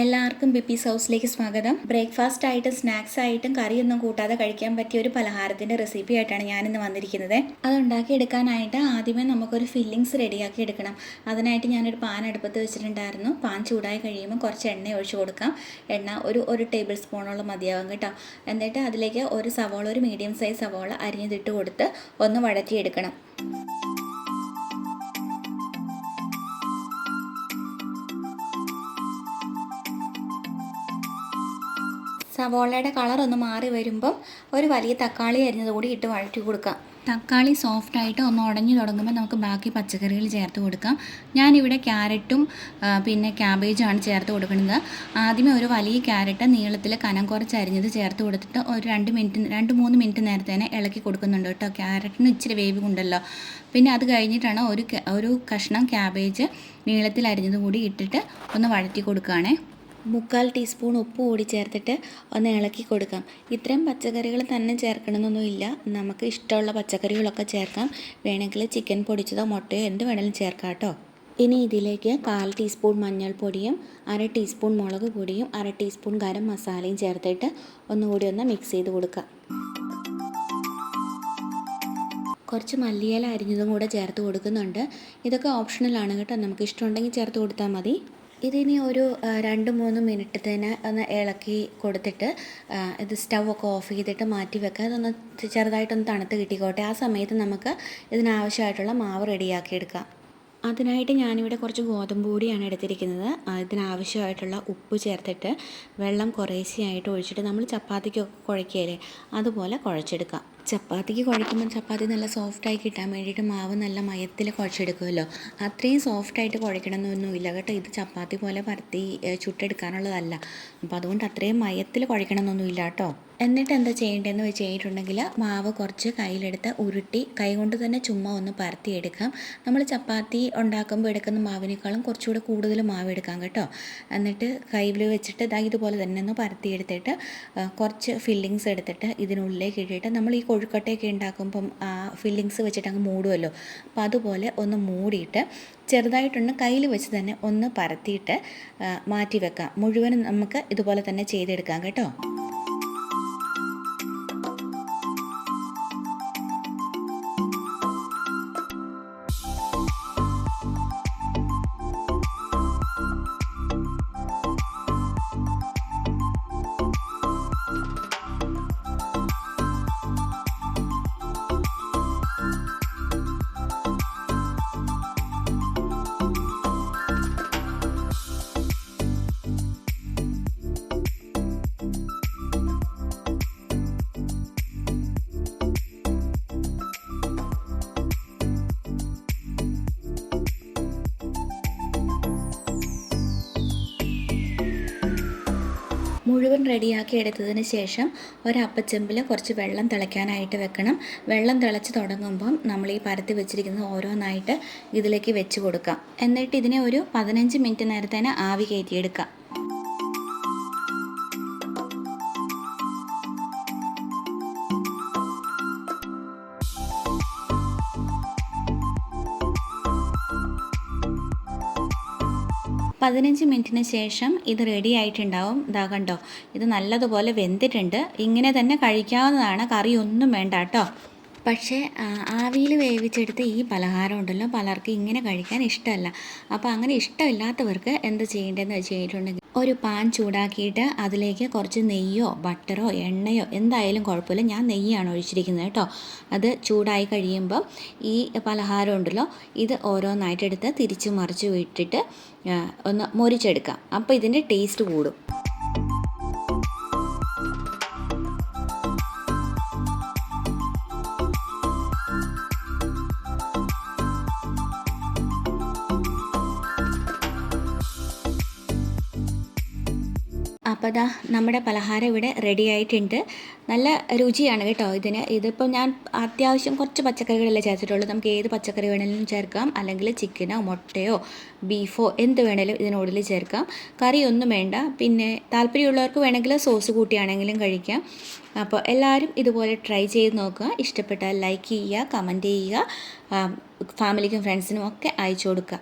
എല്ലാവർക്കും ബിപ്പീസ് ഹൗസിലേക്ക് സ്വാഗതം. ബ്രേക്ക്ഫാസ്റ്റ് ആയിട്ടും സ്നാക്സ് ആയിട്ടും കറിയൊന്നും കൂട്ടാതെ കഴിക്കാൻ പറ്റിയ ഒരു പലഹാരത്തിന്റെ റെസിപ്പി ആയിട്ടാണ് ഞാൻ ഇന്ന് വന്നിരിക്കുന്നത്. അത് ഉണ്ടാക്കി എടുക്കാനായിട്ട് ആദ്യമേ നമുക്കൊരു ഫില്ലിങ്സ് റെഡിയാക്കി എടുക്കണം. അതിനായിട്ട് ഞാനൊരു പാൻ അടുപ്പത്ത് വെച്ചിട്ടുണ്ടായിരുന്നു. പാൻ ചൂടായി കഴിയുമ്പോൾ കുറച്ച് എണ്ണ ഒഴിച്ച് കൊടുക്കാം. എണ്ണ ഒരു ഒരു ടേബിൾ സ്പൂണോളം മതിയാവും കേട്ടോ. എന്നിട്ട് അതിലേക്ക് ഒരു സവോള ഒരു മീഡിയം സൈസ് സവോള അരിഞ്ഞതിട്ട് കൊടുത്ത് ഒന്ന് വഴറ്റിയെടുക്കണം. സവോളയുടെ കളർ ഒന്ന് മാറി വരുമ്പം ഒരു വലിയ തക്കാളി അരിഞ്ഞത് കൂടി ഇട്ട് വഴറ്റി കൊടുക്കാം. തക്കാളി സോഫ്റ്റ് ആയിട്ട് ഒന്ന് ഉടഞ്ഞു തുടങ്ങുമ്പോൾ നമുക്ക് ബാക്കി പച്ചക്കറികൾ ചേർത്ത് കൊടുക്കാം. ഞാനിവിടെ ക്യാരറ്റും പിന്നെ ക്യാബേജുമാണ് ചേർത്ത് കൊടുക്കുന്നത്. ആദ്യമേ ഒരു വലിയ ക്യാരറ്റ് നീളത്തിൽ കനം കുറച്ച് അരിഞ്ഞത് ചേർത്ത് കൊടുത്തിട്ട് ഒരു രണ്ട് മിനിറ്റ് രണ്ട് മൂന്ന് മിനിറ്റ് നേരത്തേനെ ഇളക്കി കൊടുക്കുന്നുണ്ട് കേട്ടോ. ക്യാരറ്റിന് ഇച്ചിരി വേവ് കൊണ്ടല്ലോ പിന്നെ അത് കഴിഞ്ഞിട്ടാണ് ഒരു ഒരു കഷ്ണം ക്യാബേജ് നീളത്തിൽ അരിഞ്ഞതും കൂടി ഇട്ടിട്ട് ഒന്ന് വഴറ്റി കൊടുക്കുകയാണേ. മുക്കാൽ ടീസ്പൂൺ ഉപ്പ് കൂടി ചേർത്തിട്ട് ഒന്ന് ഇളക്കി കൊടുക്കാം. ഇത്രയും പച്ചക്കറികൾ തന്നെ ചേർക്കണമെന്നൊന്നുമില്ല. നമുക്ക് ഇഷ്ടമുള്ള പച്ചക്കറികളൊക്കെ ചേർക്കാം. വേണമെങ്കിൽ ചിക്കൻ പൊടിച്ചതോ മുട്ടയോ എന്ത് വേണമെങ്കിലും ചേർക്കാം കേട്ടോ. ഇനി ഇതിലേക്ക് കാൽ ടീസ്പൂൺ മഞ്ഞൾപ്പൊടിയും അര ടീസ്പൂൺ മുളക് പൊടിയും അര ടീസ്പൂൺ ഗരം മസാലയും ചേർത്തിട്ട് ഒന്നുകൂടി ഒന്ന് മിക്സ് ചെയ്ത് കൊടുക്കാം. കുറച്ച് മല്ലിയില അരിഞ്ഞതും കൂടെ ചേർത്ത് കൊടുക്കുന്നുണ്ട്. ഇതൊക്കെ ഓപ്ഷണലാണ് കേട്ടോ. നമുക്ക് ഇഷ്ടമുണ്ടെങ്കിൽ ചേർത്ത് കൊടുത്താൽ മതി. ഇതിനി ഒരു രണ്ട് മൂന്ന് മിനിറ്റ് തന്നെ ഒന്ന് ഇളക്കി കൊടുത്തിട്ട് ഇത് സ്റ്റൗ ഒക്കെ ഓഫ് ചെയ്തിട്ട് മാറ്റി വെക്കുക. അതൊന്ന് ചെറുതായിട്ടൊന്ന് തണുത്ത് കിട്ടിക്കോട്ടെ. ആ സമയത്ത് നമുക്ക് ഇതിനാവശ്യമായിട്ടുള്ള മാവ് റെഡിയാക്കി എടുക്കാം. അതിനായിട്ട് ഞാനിവിടെ കുറച്ച് ഗോതമ്പ് പൊടിയാണ് എടുത്തിരിക്കുന്നത്. ഇതിനാവശ്യമായിട്ടുള്ള ഉപ്പ് ചേർത്തിട്ട് വെള്ളം കുറേശ്ശെയായിട്ട് ഒഴിച്ചിട്ട് നമ്മൾ ചപ്പാത്തിക്കൊക്കെ കുഴയ്ക്കുകയില്ലേ അതുപോലെ കുഴച്ചെടുക്കാം. ചപ്പാത്തിക്ക് കുഴയ്ക്കുമ്പോൾ ചപ്പാത്തി നല്ല സോഫ്റ്റായി കിട്ടാൻ വേണ്ടിയിട്ട് മാവ് നല്ല മയത്തിൽ കുഴച്ചെടുക്കുമല്ലോ. അത്രയും സോഫ്റ്റായിട്ട് കുഴയ്ക്കണമെന്നൊന്നുമില്ല കേട്ടോ. ഇത് ചപ്പാത്തി പോലെ പരത്തി ചുട്ടെടുക്കാനുള്ളതല്ല. അപ്പോൾ അതുകൊണ്ട് അത്രയും മയത്തിൽ കുഴയ്ക്കണമെന്നൊന്നുമില്ല കേട്ടോ. എന്നിട്ട് എന്താ ചെയ്യേണ്ടതെന്ന് വെച്ച് കഴിഞ്ഞിട്ടുണ്ടെങ്കിൽ മാവ് കുറച്ച് കയ്യിലെടുത്ത് ഉരുട്ടി കൈകൊണ്ട് തന്നെ ചുമ്മാ ഒന്ന് പരത്തിയെടുക്കാം. നമ്മൾ ചപ്പാത്തി ഉണ്ടാക്കുമ്പോൾ എടുക്കുന്ന മാവിനേക്കാളും കുറച്ചുകൂടെ കൂടുതൽ മാവ് എടുക്കാം കേട്ടോ. എന്നിട്ട് കയ്യിൽ വെച്ചിട്ട് ഇതാ ഇതുപോലെ തന്നെ ഒന്ന് പരത്തിയെടുത്തിട്ട് കുറച്ച് ഫില്ലിങ്സ് എടുത്തിട്ട് ഇതിനുള്ളിലേക്ക് ഇട്ടിട്ട് നമ്മൾ ഈ കൊഴുക്കട്ടയൊക്കെ ഉണ്ടാക്കുമ്പം ആ ഫില്ലിങ്സ് വെച്ചിട്ട് അങ്ങ് മൂടുമല്ലോ അപ്പോൾ അതുപോലെ ഒന്ന് മൂടിയിട്ട് ചെറുതായിട്ടൊന്ന് കയ്യിൽ വെച്ച് തന്നെ ഒന്ന് പരത്തിയിട്ട് മാറ്റി വെക്കാം. മുഴുവനും നമുക്ക് ഇതുപോലെ തന്നെ ചെയ്തെടുക്കാം കേട്ടോ. മുഴുവൻ റെഡിയാക്കി എടുത്തതിന് ശേഷം ഒരപ്പച്ചെമ്പിൽ കുറച്ച് വെള്ളം തിളയ്ക്കാനായിട്ട് വെക്കണം. വെള്ളം തിളച്ച് തുടങ്ങുമ്പം നമ്മൾ ഈ പരത്തി വെച്ചിരിക്കുന്നത് ഓരോന്നായിട്ട് ഇതിലേക്ക് വെച്ച് കൊടുക്കാം. എന്നിട്ട് ഇതിനെ ഒരു പതിനഞ്ച് മിനിറ്റ് നേരത്തേന് ആവി കയറ്റിയെടുക്കാം. പതിനഞ്ച് മിനിറ്റിന് ശേഷം ഇത് റെഡി ആയിട്ടുണ്ടാവും. ഇതാ കണ്ടോ. ഇത് നല്ലതുപോലെ വെന്തിട്ടുണ്ട്. ഇങ്ങനെ തന്നെ കഴിക്കാവുന്നതാണ്. കറി ഒന്നും വേണ്ട കേട്ടോ. പക്ഷേ ആവിയിൽ വേവിച്ചെടുത്ത ഈ പലഹാരം ഉണ്ടല്ലോ. പലർക്കും ഇങ്ങനെ കഴിക്കാൻ ഇഷ്ടമല്ല. അപ്പോൾ അങ്ങനെ ഇഷ്ടമില്ലാത്തവർക്ക് എന്ത് ചെയ്യേണ്ടതെന്ന് വെച്ച് കഴിഞ്ഞിട്ടുണ്ടെങ്കിൽ ഒരു പാൻ ചൂടാക്കിയിട്ട് അതിലേക്ക് കുറച്ച് നെയ്യോ ബട്ടറോ എണ്ണയോ എന്തായാലും കുഴപ്പമില്ല. ഞാൻ നെയ്യാണ് ഒഴിച്ചിരിക്കുന്നത് കേട്ടോ. അത് ചൂടായി കഴിയുമ്പോൾ ഈ പലഹാരം ഉണ്ടല്ലോ ഇത് ഓരോന്നായിട്ടെടുത്ത് തിരിച്ച് മറിച്ച് വിട്ടിട്ട് ഒന്ന് മൊരിച്ചെടുക്കാം. അപ്പോൾ ഇതിന്റെ ടേസ്റ്റ് കൂടും. അപ്പോൾ ദാ നമ്മുടെ പലഹാരം ഇവിടെ റെഡി ആയിട്ടുണ്ട്. നല്ല രുചിയാണ് കേട്ടോ ഇതിന്. ഇതിപ്പോൾ ഞാൻ അത്യാവശ്യം കുറച്ച് പച്ചക്കറികളല്ലേ ചേർത്തിട്ടുള്ളൂ. നമുക്ക് ഏത് പച്ചക്കറി വേണമെങ്കിലും ചേർക്കാം. അല്ലെങ്കിൽ ചിക്കനോ മുട്ടയോ ബീഫോ എന്ത് വേണേലും ഇതിനുള്ളിൽ ചേർക്കാം. കറിയൊന്നും വേണ്ട. പിന്നെ താല്പര്യമുള്ളവർക്ക് വേണമെങ്കിൽ സോസ് കൂട്ടിയാണെങ്കിലും കഴിക്കാം. അപ്പോൾ എല്ലാവരും ഇതുപോലെ ട്രൈ ചെയ്ത് നോക്കുക. ഇഷ്ടപ്പെട്ടാൽ ലൈക്ക് ചെയ്യുക കമന്റ് ചെയ്യുക. ഫാമിലിക്കും ഫ്രണ്ട്സിനും ഒക്കെ അയച്ചു കൊടുക്കുക.